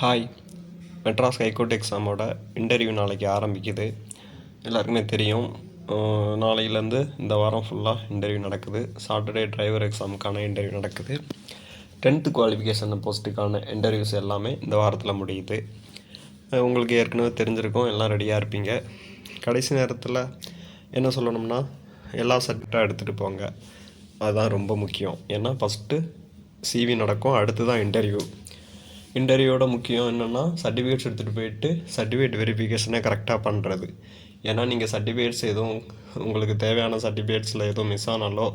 Hi Madras high court எக்ஸாமோட interview நாளைக்கு ஆரம்பிக்குது. எல்லாருக்குமே தெரியும். நாளையிலேருந்து இந்த வாரம் ஃபுல்லாக இன்டர்வியூ நடக்குது. சாட்டர்டே டிரைவர் எக்ஸாமுக்கான இன்டர்வியூ நடக்குது. டென்த்து குவாலிஃபிகேஷன் போஸ்ட்டுக்கான இன்டர்வியூஸ் எல்லாமே இந்த வாரத்தில் முடியுது. உங்களுக்கு ஏற்கனவே தெரிஞ்சிருக்கும். எல்லாம் ரெடியாக இருப்பீங்க. கடைசி நேரத்தில் என்ன சொல்லணும்னா எல்லா சப்ஜெக்டாக எடுத்துகிட்டு போங்க. அதுதான் ரொம்ப முக்கியம். ஏன்னா ஃபஸ்ட்டு சிவி நடக்கும். அடுத்து தான் இன்டர்வியூ இன்டர்வியூவோட முக்கியம் என்னென்னா சர்டிஃபிகேட்ஸ் எடுத்துகிட்டு போயிட்டு சர்டிஃபிகேட் வெரிஃபிகேஷனை கரெக்டாக பண்ணுறது ஏன்னா நீங்கள் சர்டிஃபிகேட்ஸ் எதுவும் உங்களுக்கு தேவையான சர்டிஃபிகேட்ஸில் எதுவும் மிஸ் ஆனாலோ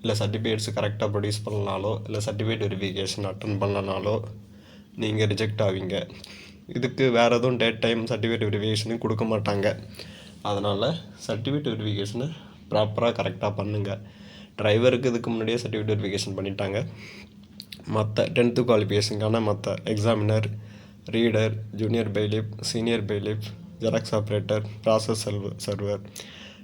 இல்லை சர்டிஃபிகேட்ஸ் கரெக்டாக ப்ரொடியூஸ் பண்ணனாலோ இல்லை சர்டிஃபிகேட் வெரிஃபிகேஷன் அட்டன் பண்ணனாலோ நீங்கள் ரிஜெக்ட் ஆவீங்க. இதுக்கு வேறு எதுவும் டேட் டைம் சர்டிஃபிகேட் வெரிஃபிகேஷனும் கொடுக்க மாட்டாங்க. அதனால் சர்டிஃபிகேட் வெரிஃபிகேஷனை ப்ராப்பராக கரெக்டாக பண்ணுங்கள் டிரைவருக்கு இதுக்கு முன்னாடியே சர்டிஃபிகேட் வெரிஃபிகேஷன் பண்ணிட்டாங்க. மற்ற டென்த்து குவாலிஃபிகேஷனுக்கான மற்ற examiner reader junior bailiff senior bailiff xerox operator process server server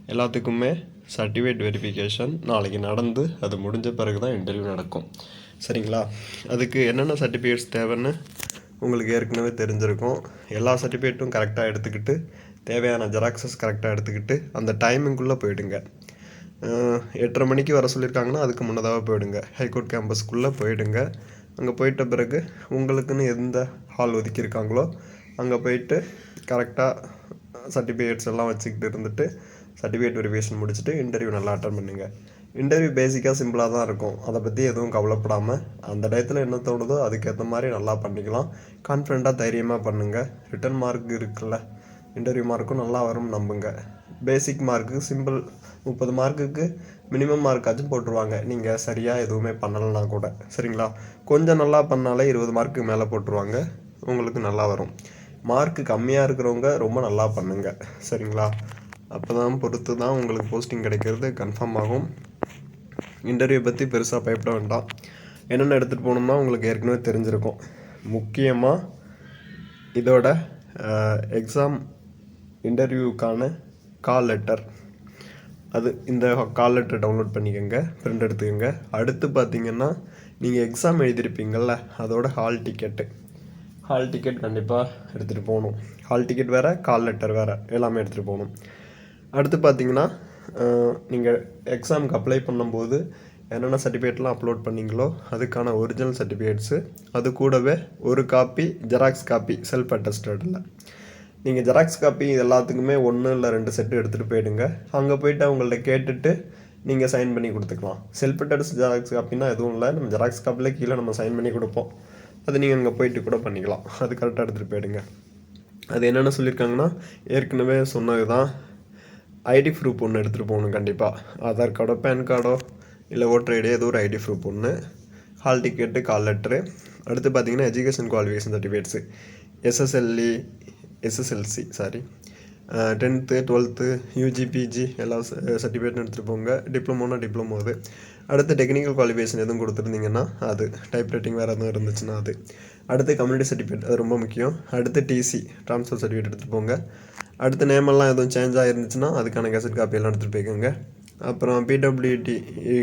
எல்லாத்துக்குமே சர்டிஃபிகேட் வெரிஃபிகேஷன் நாளைக்கு நடந்து அது முடிஞ்ச பிறகு தான் இன்டர்வியூ நடக்கும். சரிங்களா? அதுக்கு என்னென்ன சர்டிஃபிகேட்ஸ் தேவைன்னு உங்களுக்கு ஏற்கனவே தெரிஞ்சிருக்கும். எல்லா சர்டிஃபிகேட்டும் கரெக்டாக எடுத்துக்கிட்டு தேவையான ஜெராக்ஸஸ் கரெக்டாக எடுத்துக்கிட்டு அந்த டைமிங்குள்ளே போயிடுங்க. எட்டரை மணிக்கு வர சொல்லியிருக்காங்கன்னா அதுக்கு முன்னதாக போயிடுங்க. ஹைகோர்ட் கேம்பஸ்க்குள்ளே போயிடுங்க. அங்கே போயிட்ட பிறகு உங்களுக்குன்னு எந்த ஹால் ஒதுக்கியிருக்காங்களோ அங்கே போயிட்டு கரெக்டாக சர்டிஃபிகேட்ஸ் எல்லாம் வச்சுக்கிட்டு இருந்துட்டு சர்டிஃபிகேட் வெரிஃபிகேஷன் முடிச்சுட்டு இன்டர்வியூ நல்லா அட்டன் பண்ணுங்கள் இன்டர்வியூ பேசிக்காக சிம்பிளாக தான் இருக்கும். அதை பற்றி எதுவும் கவலைப்படாமல் அந்த டயத்தில் என்ன தோணுதோ அதுக்கேற்ற மாதிரி நல்லா பண்ணிக்கலாம். கான்ஃபிடண்ட்டாக தைரியமாக பண்ணுங்கள் ரிட்டன் மார்க் இருக்குல்ல. இன்டர்வியூ மார்க்கும் நல்லா வரும் நம்புங்க. பேசிக் மார்க்கு சிம்பிள் முப்பது மார்க்குக்கு மினிமம் மார்க்காச்சும் போட்டுருவாங்க. நீங்கள் சரியாக எதுவுமே பண்ணலைன்னா கூட. சரிங்களா? கொஞ்சம் நல்லா பண்ணாலே இருபது மார்க்கு மேலே போட்டுருவாங்க. உங்களுக்கு நல்லா வரும். மார்க்கு கம்மியாக இருக்கிறவங்க ரொம்ப நல்லா பண்ணுங்க. சரிங்களா? அப்போ தான் பொறுத்து தான் உங்களுக்கு போஸ்டிங் கிடைக்கிறது கன்ஃபார்ம் ஆகும். இன்டர்வியூ பற்றி பெருசாக பயப்பட வேண்டாம். என்னென்ன எடுத்துகிட்டு போகணும்னா உங்களுக்கு ஏற்கனவே தெரிஞ்சிருக்கும். முக்கியமாக இதோட எக்ஸாம் இன்டர்வியூக்கான கால் லெட்டர் அது இந்த கால் லெட்டர் டவுன்லோட் பண்ணிக்கோங்க பிரிண்ட் எடுத்துக்கோங்க. அடுத்து பார்த்தீங்கன்னா நீங்கள் எக்ஸாம் எழுதியிருப்பீங்கள்ல அதோட ஹால் டிக்கெட்டு ஹால் டிக்கெட் கண்டிப்பாக எடுத்துகிட்டு போகணும். ஹால் டிக்கெட் வேறு கால் லெட்டர் வேறு எல்லாமே எடுத்துகிட்டு போகணும். அடுத்து பார்த்தீங்கன்னா நீங்கள் எக்ஸாமுக்கு அப்ளை பண்ணும்போது என்னென்ன சர்டிஃபிகேட்லாம் அப்லோட் பண்ணீங்களோ அதுக்கான ஒரிஜினல் சர்டிஃபிகேட்ஸு அது கூடவே ஒரு காப்பி ஜெராக்ஸ் காப்பி செல்ஃப் அட்டஸ்டடில் நீங்கள் ஜெராக்ஸ் காப்பி இது எல்லாத்துக்குமே ஒன்று இல்லை ரெண்டு செட்டு எடுத்துகிட்டு போயிடுங்க. அங்கே போயிட்டு அவங்கள்ட்ட கேட்டுட்டு நீங்கள் சைன் பண்ணி கொடுத்துக்கலாம். செல்ஃப் அட்டஸ்ட் ஜெராக்ஸ் காப்பினா எதுவும் இல்லை. நம்ம ஜெராக்ஸ் காப்பியில் கீழே நம்ம சைன் பண்ணி கொடுப்போம். அது நீங்கள் அங்கே போயிட்டு கூட பண்ணிக்கலாம். அது கரெக்டாக எடுத்துகிட்டு போயிடுங்க. அது என்னென்ன சொல்லியிருக்காங்கன்னா ஏற்கனவே சொன்னது தான் ஐடி ப்ரூஃப் ஒன்று எடுத்துகிட்டு போகணும் கண்டிப்பாக ஆதார் கார்டோ பேன் கார்டோ இல்லை ஓட்டர் ஐடியோ ஏதோ ஒரு ஐடி ப்ரூஃப் ஒன்று ஹால் டிக்கெட்டு கால் லெட்ரு அடுத்து பார்த்தீங்கன்னா education qualification certificates SSLE SSLC sorry tenth twelfth UG PG எல்லா சர்டிஃபிகேட்டும் எடுத்துகிட்டு போங்க. டிப்ளமோனா டிப்ளமோ அது. அடுத்து டெக்னிக்கல் குவாலிஃபிகேஷன் எதுவும் கொடுத்துருந்தீங்கன்னா அது. டைப் ரைட்டிங் வேறு எதுவும் இருந்துச்சுன்னா அது. அடுத்து கம்யூனிட்டி சர்டிஃபிகேட் அது ரொம்ப முக்கியம். அடுத்து டிசி ட்ரான்ஸ்ஃபர் சர்டிஃபிகேட் எடுத்துகிட்டு போங்க. அடுத்து நேமெல்லாம் எதுவும் சேஞ்ச் ஆகிருந்துச்சுன்னா அதுக்கான கெசட் காப்பியெல்லாம் எடுத்துகிட்டு போய்க்கோங்க. அப்புறம் பிடபிள்யூடி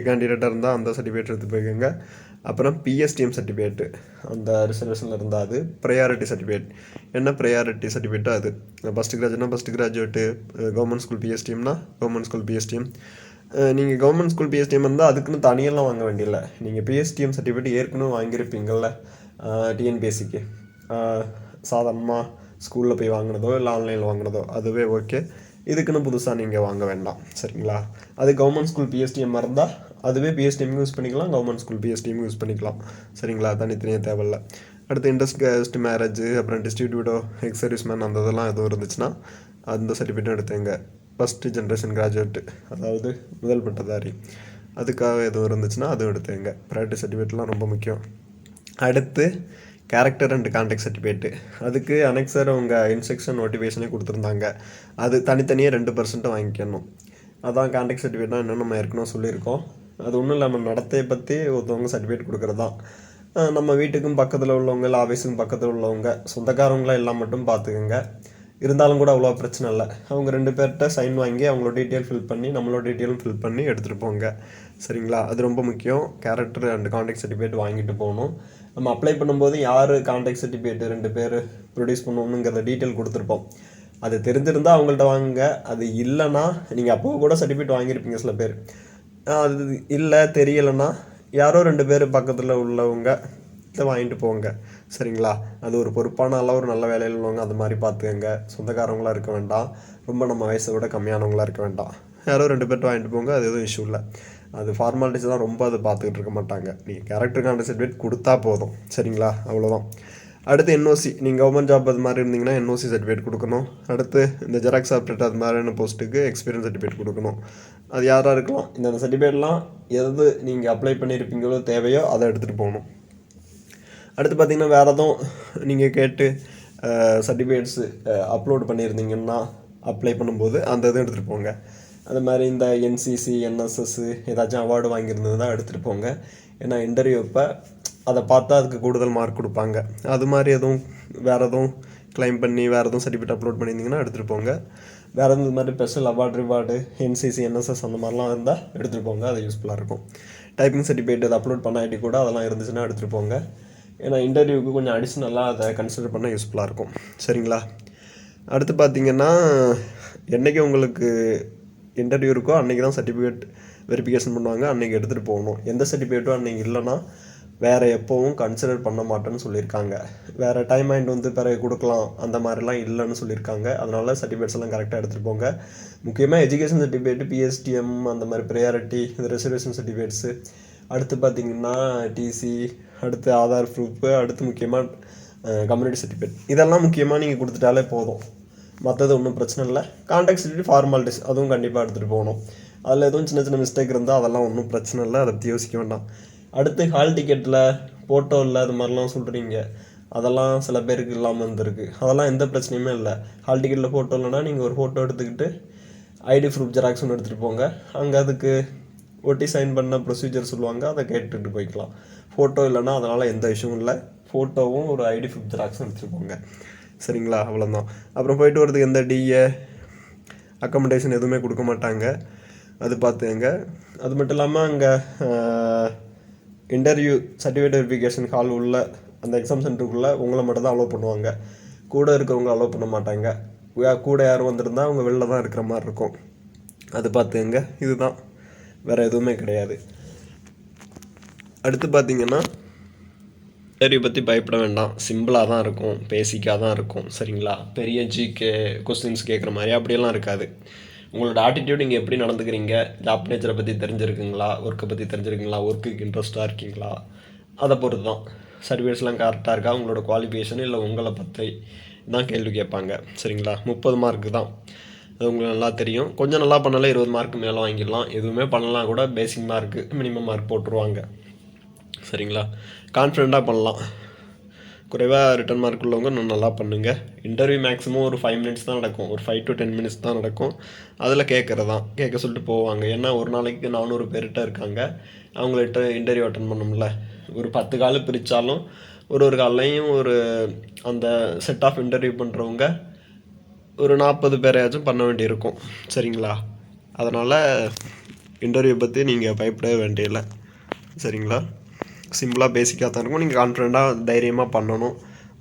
கேண்டிடேட்டாக இருந்தால் அந்த சர்டிஃபிகேட் எடுத்து போய்க்கோங்க. அப்புறம் பிஎஸ்டிஎம் சர்டிஃபிகேட்டு அந்த ரிசர்வேஷனில் இருந்தால் அது. ப்ரையாரிட்டி சர்டிஃபிகேட் என்ன ப்ரையாரிட்டி சர்டிஃபிகேட்டோ அது? ஃபஸ்ட் கிராஜுவேட்னா ஃபஸ்ட் கிராஜுவேட்டு கவர்மெண்ட் ஸ்கூல் பிஎஸ்டிஎம்னா கவர்மெண்ட் ஸ்கூல் பிஎஸ்டிஎம் நீங்கள் கவர்மெண்ட் ஸ்கூல் பிஎஸ்டிஎம் இருந்தால் அதுக்குன்னு தனியெல்லாம் வாங்க வேண்டியில்ல நீங்கள் பிஎஸ்டிஎம் சர்டிஃபிகேட் ஏற்கனவே வாங்கியிருப்பீங்கள்ல டிஎன்பிஎஸ்சிக்கு சாதாரணமாக ஸ்கூலில் போய் வாங்கினதோ இல்லை ஆன்லைனில் வாங்கினதோ அதுவே ஓகே இதுக்குன்னு புதுசாக நீங்கள் வாங்க வேண்டாம். சரிங்களா? அது கவர்மெண்ட் ஸ்கூல் பிஎஸ்டிஎம் இருந்தால் அதுவே பிஎஸ்டிஎம் யூஸ் பண்ணிக்கலாம் கவர்மெண்ட் ஸ்கூல் பிஎஸ்டிஎம் யூஸ் பண்ணிக்கலாம். சரிங்களா? தனித்தனியாக தேவையில்லை. அடுத்து இன்ட்ரெஸ்ட் மேரேஜ் அப்புறம் டிஸ்ட்ரிபியூட்டோ எக்ஸ் சர்வீஸ் மேன் அந்த இதெல்லாம் எதுவும் இருந்துச்சுன்னா அந்த சர்டிஃபிகேட்டும் எடுத்தேங்க ஃபஸ்ட்டு ஜென்ரேஷன் கிராஜுவேட்டு அதாவது முதல் பட்டதாரி. அதுக்காக எதுவும் இருந்துச்சுன்னா அதுவும் எடுத்தேங்க ப்ராக்டிஸ் சர்டிஃபிகேட்லாம் ரொம்ப முக்கியம். அடுத்து கேரக்டர் அண்ட் கான்டாக்ட் சர்டிஃபிகேட்டு அதுக்கு அனெக்சர் உங்கள் இன்ஸ்ட்ரக்ஷன் நோட்டிஃபிகேஷனே கொடுத்துருந்தாங்க. அது தனித்தனியாக ரெண்டு பர்சன்ட்டு வாங்கிக்கணும். அதான் கான்டாக்ட் சர்டிஃபிகேட்னா இன்னும் நம்ம ஏற்கனவே சொல்லியிருக்கோம். அது ஒன்றும் இல்லாமல் நடத்தையை பற்றி ஒருத்தவங்க சர்டிஃபிகேட் கொடுக்குறது தான் நம்ம வீட்டுக்கும் பக்கத்தில் உள்ளவங்க இல்லை ஆஃபீஸுக்கும் பக்கத்தில் உள்ளவங்க சொந்தக்காரவங்களாம் எல்லாம் மட்டும் பார்த்துக்குங்க. இருந்தாலும் கூட அவ்வளோ பிரச்சனை இல்லை. அவங்க ரெண்டு பேர்கிட்ட சைன் வாங்கி அவங்களோட டீட்டெயில் ஃபில் பண்ணி நம்மளோட டீட்டெயிலும் ஃபில் பண்ணி எடுத்துகிட்டு போங்க. சரிங்களா? அது ரொம்ப முக்கியம். கேரக்டர் அண்ட் கான்டாக்ட் சர்டிஃபிகேட் வாங்கிட்டு போகணும். நம்ம அப்ளை பண்ணும்போது யார் கான்டாக்ட் சர்டிஃபிகேட் ரெண்டு பேர் ப்ரொடியூஸ் பண்ணணுங்கிறத டீட்டெயில் கொடுத்துருப்போம். அது தெரிஞ்சிருந்தால் அவங்கள்ட்ட வாங்குங்க. அது இல்லைன்னா நீங்கள் அப்போ கூட சர்டிஃபிகேட் வாங்கியிருப்பீங்க சில பேர். அது இல்லை தெரியலைன்னா யாரோ ரெண்டு பேர் பக்கத்தில் உள்ளவங்க இதை வாங்கிட்டு போங்க. சரிங்களா? அது ஒரு பொறுப்பான அளவு ஒரு நல்ல வேலையில் உள்ளவங்க அந்த மாதிரி பார்த்துக்கங்க. சொந்தக்காரவங்களாக இருக்க வேண்டாம். ரொம்ப நம்ம வயசை விட கம்மியானவங்களாக இருக்க வேண்டாம். யாரோ ரெண்டு பேர்ட்ட வாங்கிட்டு போங்க அது எதுவும் இஷ்யூ இல்லை. அது ஃபார்மாலிட்டிஸ் தான் ரொம்ப அதை பார்த்துக்கிட்டு இருக்க மாட்டாங்க. நீங்கள் கேரக்டர் கான்ட் சர்டிஃபிகேட் கொடுத்தா போதும். சரிங்களா? அவ்வளோதான் அடுத்து என்ஓசி நீங்கள் கவர்மெண்ட் ஜாப் அது மாதிரி இருந்தீங்கன்னா என்ஓசி சர்டிஃபிகேட் கொடுக்கணும். அடுத்து இந்த ஜெராக்ஸ் ஆப்ரேட் அது மாதிரியான போஸ்ட்டுக்கு எக்ஸ்பீரியன்ஸ் சர்டிஃபிகேட் கொடுக்கணும். அது யாராக இருக்கலாம். இந்த சர்டிஃபிகேட்லாம் எது நீங்கள் அப்ளை பண்ணியிருப்பீங்களோ தேவையோ அதை எடுத்துகிட்டு போகணும். அடுத்து பார்த்தீங்கன்னா வேறு எதுவும் நீங்கள் கேட்டு சர்டிஃபிகேட்ஸு அப்லோட் பண்ணியிருந்தீங்கன்னா அப்ளை பண்ணும்போது அந்த இதை எடுத்துகிட்டு போங்க. அது மாதிரி இந்த என்சிசி என்எஸ்எஸ் ஏதாச்சும் அவார்டு வாங்கியிருந்ததுன்னா எடுத்துகிட்டு போங்க. ஏன்னா இன்டர்வியூ அப்போ அதை பார்த்தா அதுக்கு கூடுதல் மார்க் கொடுப்பாங்க. அது மாதிரி எதுவும் வேறு எதுவும் க்ளைம் பண்ணி வேறு எதுவும் சர்டிஃபிகேட் அப்லோட் பண்ணியிருந்தீங்கன்னா எடுத்துகிட்டு போங்க. வேறு எதுவும் இந்த மாதிரி special award reward NCC NSS அந்த மாதிரிலாம் இருந்தால் எடுத்துகிட்டு போங்க. அது யூஸ்ஃபுல்லாக இருக்கும். டைப்பிங் சர்டிஃபிகேட் அதை அப்லோட் பண்ணாட்டி கூட அதெல்லாம் இருந்துச்சுன்னா எடுத்துகிட்டு போங்க. ஏன்னா இன்டர்வியூக்கு கொஞ்சம் அடிஷ்னலாக அதை கன்சிடர் பண்ண யூஸ்ஃபுல்லாக இருக்கும். சரிங்களா? அடுத்து பார்த்தீங்கன்னா என்றைக்கு உங்களுக்கு இன்டர்வியூ இருக்கோ அன்றைக்கி தான் சர்டிஃபிகேட் வெரிஃபிகேஷன் பண்ணுவாங்க. அன்றைக்கி எடுத்துகிட்டு போகணும். எந்த சர்டிஃபிகேட்டும் அன்றைக்கி இல்லைன்னா வேறு எப்போவும் கன்சிடர் பண்ண மாட்டேன்னு சொல்லியிருக்காங்க. வேறு டைம் மைண்ட் வந்து பிறகு கொடுக்கலாம் அந்த மாதிரிலாம் இல்லைன்னு சொல்லியிருக்காங்க. அதனால சர்டிஃபிகேட்ஸ் எல்லாம் கரெக்டாக எடுத்துகிட்டு போங்க. முக்கியமாக எஜுகேஷன் சர்டிஃபிகேட் பிஎஸ்டிஎம் அந்த மாதிரி ப்ரையாரிட்டி இந்த ரிசர்வேஷன் சர்டிஃபிகேட்ஸு அடுத்து பார்த்தீங்கன்னா டிசி அடுத்து ஆதார் ப்ரூஃபு அடுத்து முக்கியமாக கம்யூனிட்டி சர்டிஃபிகேட் இதெல்லாம் முக்கியமாக நீங்கள் கொடுத்துட்டாலே போதும். மற்றது ஒன்றும் பிரச்சனை இல்லை. கான்டாக்ட் சர்டிஃபிகேட் ஃபார்மாலிட்டிஸ் அதுவும் கண்டிப்பாக எடுத்துகிட்டு போகணும். அதில் எதுவும் சின்ன சின்ன மிஸ்டேக் இருந்தால் அதெல்லாம் ஒன்றும் பிரச்சனை இல்லை. அதை பற்றி யோசிக்க வேண்டாம். அடுத்து ஹால் டிக்கெட்டில் ஃபோட்டோ இல்லை அது மாதிரிலாம் சொல்கிறீங்க அதெல்லாம் சில பேருக்கு இல்லாமல் இருந்திருக்கு. அதெல்லாம் எந்த பிரச்சனையுமே இல்லை. ஹால் டிக்கெட்டில் ஃபோட்டோ இல்லைன்னா நீங்கள் ஒரு ஃபோட்டோ எடுத்துக்கிட்டு ஐடி ப்ரூஃப் ஜெராக்ஸ் ஒன்று எடுத்துகிட்டு போங்க. அங்கே அதுக்கு ஒட்டி சைன் பண்ண ப்ரொசீஜர் சொல்லுவாங்க. அதை கேட்டுட்டு போய்க்கலாம். ஃபோட்டோ இல்லைன்னா அதனால் எந்த இஷ்யூவும் இல்லை. ஃபோட்டோவும் ஒரு ஐடி ப்ரூஃப் ஜெராக்ஸும் எடுத்துகிட்டு போங்க. சரிங்களா? அவ்வளோதான் அப்புறம் போயிட்டு வரதுக்கு எந்த டிஏ அக்கமடேஷன் எதுவுமே கொடுக்க மாட்டாங்க. அது பார்த்துங்க அது மட்டும் இல்லாமல் அங்கே இன்டர்வியூ சர்டிஃபிகேட் வெரிஃபிகேஷன் ஹால் உள்ள அந்த எக்ஸாம் சென்டருக்குள்ளே உங்களை மட்டும் தான் அலோவ் பண்ணுவாங்க. கூட இருக்கிறவங்க அலோவ் பண்ண மாட்டாங்க. கூட யாரும் வந்திருந்தால் அவங்க வெளில தான் இருக்கிற மாதிரி இருக்கும். அது பார்த்துங்க இதுதான். வேறு எதுவுமே கிடையாது. அடுத்து பார்த்தீங்கன்னா இன்டர்வியூ பற்றி பயப்பட வேண்டாம். சிம்பிளாக தான் இருக்கும். பேசிக்காக தான் இருக்கும். சரிங்களா? பெரிய ஜிகே கொஸ்டின்ஸ் கேட்குற மாதிரி அப்படியெல்லாம் இருக்காது. உங்களோட ஆட்டிடியூட் நீங்கள் எப்படி நடந்துக்கிறீங்க? ஜாப் நேச்சரை பற்றி தெரிஞ்சிருக்குங்களா? ஒர்க்கை பற்றி தெரிஞ்சிருக்குங்களா? ஒர்க்குக்கு இன்ட்ரெஸ்ட்டாக இருக்கீங்களா? அதை பொறுத்து தான் சர்வீஸ்லாம் கரெக்டாக இருக்கா? உங்களோட குவாலிஃபிகேஷன் இல்லை உங்களை பற்றி தான் கேள்வி கேட்பாங்க. சரிங்களா? முப்பது மார்க்கு தான். அது உங்களுக்கு நல்லா தெரியும். கொஞ்சம் நல்லா பண்ணாலே இருபது மார்க் மேலே வாங்கிடலாம். எதுவுமே பண்ணலாம் கூட பேசிக் மார்க்கு மினிமம் மார்க் போட்டுருவாங்க. சரிங்களா? கான்ஃபிடெண்ட்டாக பண்ணலாம். குறைவாக ரிட்டன் மார்க் உள்ளவங்க இன்னும் நல்லா பண்ணுங்கள் இன்டர்வியூ மேக்ஸிமம் ஒரு ஃபைவ் மினிட்ஸ் தான் நடக்கும். ஒரு ஃபைவ் டு டென் மினிட்ஸ் தான் நடக்கும். அதில் கேட்குறது தான் கேட்க சொல்லிட்டு போவாங்க. ஏன்னா ஒரு நாளைக்கு நானூறு பேர்கிட்ட இருக்காங்க. அவங்கள்ட்ட இன்டர்வியூ அட்டன் பண்ணணும்ல ஒரு பத்து கால் பிரித்தாலும் ஒரு ஒரு காலையும் ஒரு அந்த செட் ஆஃப் இன்டர்வியூ பண்ணுறவங்க ஒரு நாற்பது பேரையாச்சும் பண்ண வேண்டியிருக்கும். சரிங்களா? அதனால் இன்டர்வியூ பற்றி நீங்கள் பயப்படவே வேண்டியதில்லை. சரிங்களா? சிம்பிளாக பேசிக்காக தான் இருக்கும். நீங்கள் கான்ஃபிடெண்ட்டாக தைரியமாக பண்ணணும்.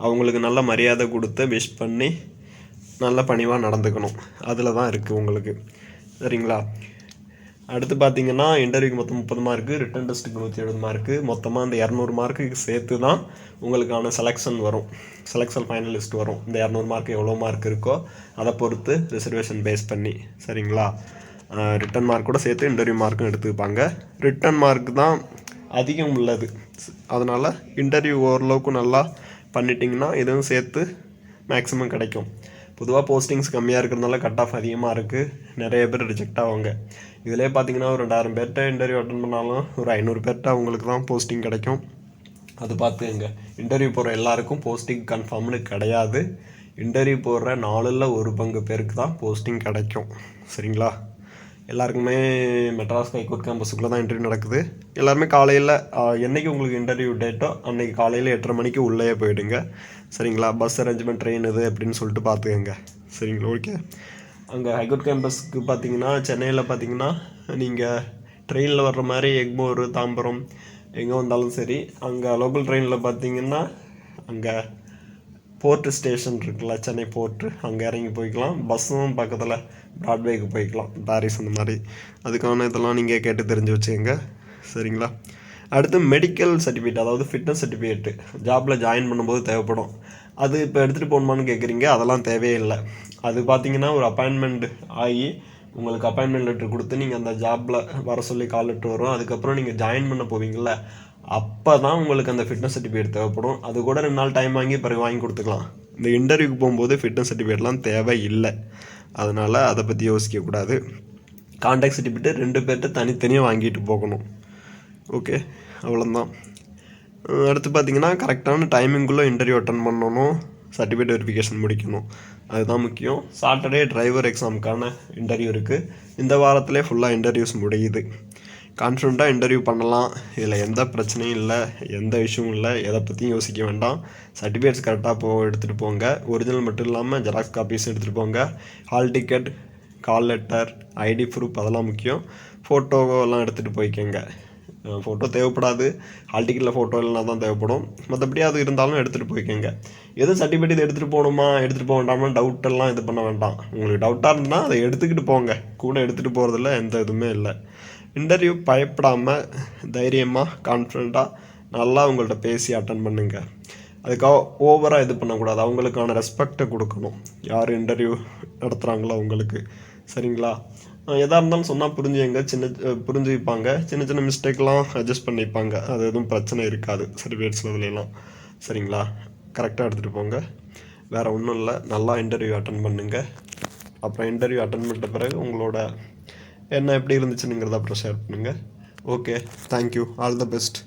அவங்களுக்கு நல்ல மரியாதை கொடுத்து விஷ் பண்ணி நல்ல பணிவாக நடந்துக்கணும். அதில் தான் இருக்குது உங்களுக்கு. சரிங்களா? அடுத்து பார்த்தீங்கன்னா இன்டர்வியூக்கு மொத்தம் முப்பது மார்க்கு ரிட்டன் டெஸ்ட்டுக்கு நூற்றி எழுபது மார்க்கு மொத்தமாக அந்த இரநூறு மார்க்குக்கு சேர்த்து தான் உங்களுக்கான செலெக்ஷன் வரும். செலெக்ஷன் ஃபைனலிஸ்ட் வரும். இந்த இரநூறு மார்க் எவ்வளோ மார்க் இருக்கோ அதை பொறுத்து ரிசர்வேஷன் பேஸ் பண்ணி. சரிங்களா? ரிட்டன் மார்க் கூட சேர்த்து இன்டர்வியூ மார்க்கும் எடுத்துப்பாங்க. ரிட்டன் மார்க் தான் அதிகம் உள்ளது. அதனால் இன்டர்வியூ ஓரளவுக்கு நல்லா பண்ணிட்டிங்கன்னா இதுவும் சேர்த்து மேக்ஸிமம் கிடைக்கும். பொதுவாக போஸ்டிங்ஸ் கம்மியாக இருக்கிறதுனால கட் ஆஃப் அதிகமாக இருக்குது நிறைய பேர் ரிஜெக்ட் ஆவாங்க. இதிலே பார்த்தீங்கன்னா ஒரு ரெண்டாயிரம் பேர்கிட்ட இன்டர்வியூ அட்டன் பண்ணாலும் ஒரு ஐநூறு பேர்கிட்ட அவங்களுக்கு தான் போஸ்டிங் கிடைக்கும். அது பார்த்துக்கங்க இன்டர்வியூ போகிற எல்லாருக்கும் போஸ்டிங் கன்ஃபார்ம்னு கிடையாது. இன்டர்வியூ போடுற நாலில் ஒரு பங்கு பேருக்கு தான் போஸ்டிங் கிடைக்கும். சரிங்களா? எல்லாருக்குமே மெட்ராஸ் ஹைகோர்ட் கேம்பஸுக்குள்ளே தான் இன்டர்வியூ நடக்குது. எல்லாருமே காலையில் என்னைக்கு உங்களுக்கு இன்டர்வியூ டேட்டோ அன்னைக்கு காலையில் எட்டரை மணிக்கு உள்ளே போயிடுங்க. சரிங்களா? பஸ் அரேஞ்ச்மெண்ட் ட்ரெயின் இது அப்படின்னு சொல்லிட்டு பார்த்துக்கங்க. சரிங்களா? ஓகே அங்கே ஹைகோர்ட் கேம்பஸ்க்கு பார்த்தீங்கன்னா சென்னையில் பார்த்தீங்கன்னா நீங்கள் ட்ரெயினில் வர்ற மாதிரி எக்மோர் தாம்பரம் எங்கே வந்தாலும் சரி அங்கே லோக்கல் ட்ரெயினில் பார்த்தீங்கன்னா அங்கே போர்ட்டு ஸ்டேஷன் இருக்குல்ல சென்னை போர்ட்டு அங்கே இறங்கி போய்க்கலாம். பஸ்ஸும் பக்கத்தில் ப்ராட்வேக்கு போய்க்கலாம் பாரிஸ் அந்த மாதிரி. அதுக்கான இதெல்லாம் நீங்கள் கேட்டு தெரிஞ்சு வச்சுக்கோங்க. சரிங்களா? அடுத்து மெடிக்கல் சர்டிஃபிகேட் அதாவது ஃபிட்னஸ் சர்டிஃபிகேட்டு ஜாப்பில் ஜாயின் பண்ணும்போது தேவைப்படும். அது இப்போ எடுத்துகிட்டு போகணுமான்னு கேட்குறீங்க அதெல்லாம் தேவையே இல்லை. அது பார்த்தீங்கன்னா ஒரு அப்பாயின்மெண்ட் ஆகி உங்களுக்கு அப்பாயின்மெண்ட் லெட்டர் கொடுத்து நீங்கள் அந்த ஜாப்பில் வர சொல்லி கால் லெட்டர் வரும். அதுக்கப்புறம் நீங்கள் ஜாயின் பண்ண போவீங்கள்ல அப்போ தான் உங்களுக்கு அந்த ஃபிட்னஸ் சர்டிஃபிகேட் தேவைப்படும். அது கூட ரெண்டு நாள் டைம் வாங்கி பிறகு வாங்கி கொடுத்துக்கலாம். இந்த இன்டர்வியூக்கு போகும்போது ஃபிட்னஸ் சர்டிஃபிகேட்லாம் தேவை இல்லை அதனால் அதை பற்றி யோசிக்கக்கூடாது கான்டாக்ட் சர்டிஃபிகேட் ரெண்டு பேர்கிட்ட தனித்தனியாக வாங்கிட்டு போகணும். ஓகே அவ்வளோதான் அடுத்து பார்த்தீங்கன்னா கரெக்டான டைமிங்குள்ளே இன்டர்வியூ அட்டன் பண்ணணும். சர்டிஃபிகேட் வெரிஃபிகேஷன் முடிக்கணும். அதுதான் முக்கியம். சாட்டர்டே டிரைவர் எக்ஸாமுக்கான இன்டர்வியூ இருக்குது இந்த வாரத்திலே ஃபுல்லாக இன்டர்வியூஸ் முடியுது. கான்ஃபிடண்ட்டாக இன்டர்வியூ பண்ணலாம். இதில் எந்த பிரச்சனையும் இல்லை எந்த இஷ்யூவும் இல்லை. எதை பற்றியும் யோசிக்க வேண்டாம். சர்டிஃபிகேட்ஸ் கரெக்டாக போ எடுத்துகிட்டு போங்க. ஒரிஜினல் மட்டும் இல்லாமல் ஜெராக்ஸ் காப்பீஸ் எடுத்துகிட்டு போங்க. Hall ticket call letter ID proof அதெல்லாம் முக்கியம். ஃபோட்டோவெல்லாம் எடுத்துகிட்டு போய்க்கோங்க. ஃபோட்டோ தேவைப்படாது. ஹால் டிக்கெட்டில் ஃபோட்டோ இல்லைனா தான் தேவைப்படும். மற்றபடி அது இருந்தாலும் எடுத்துகிட்டு போய்க்கோங்க. எதுவும் சர்டிஃபிகேட் இது எடுத்துகிட்டு போகணுமா எடுத்துகிட்டு போக வேண்டாமா டவுட் எல்லாம் இது பண்ண வேண்டாம். உங்களுக்கு டவுட்டாக இருந்தால் அதை எடுத்துக்கிட்டு போங்க. கூட எடுத்துகிட்டு போகிறதுல எந்த இதுவுமே இல்லை. இன்டர்வியூ பயப்படாமல் தைரியமாக கான்ஃபிடண்ட்டாக நல்லா உங்கள்கிட்ட பேசி அட்டன் பண்ணுங்கள் அதுக்காக ஓவராக இது பண்ணக்கூடாது. அவங்களுக்கான ரெஸ்பெக்டை கொடுக்கணும். யார் இன்டர்வியூ நடத்துகிறாங்களோ அவங்களுக்கு. சரிங்களா? எதாக இருந்தாலும் சொன்னால் புரிஞ்சுங்க சின்ன புரிஞ்சுப்பாங்க. சின்ன சின்ன மிஸ்டேக்லாம் அட்ஜஸ்ட் பண்ணிப்பாங்க. அது எதுவும் பிரச்சனை இருக்காது. சர்டிஃபிகேட்ஸில் இதுலலாம் சரிங்களா? கரெக்டாக எடுத்துகிட்டு போங்க. வேறு ஒன்றும் இல்லை. நல்லா இன்டர்வியூ அட்டன் பண்ணுங்கள் அப்புறம் இன்டர்வியூ அட்டன் பண்ணிட்ட பிறகு உங்களோட என்ன எப்படி இருந்துச்சுங்கிறத அப்புறம் ஷேர் பண்ணுங்கள் okay thank you all the best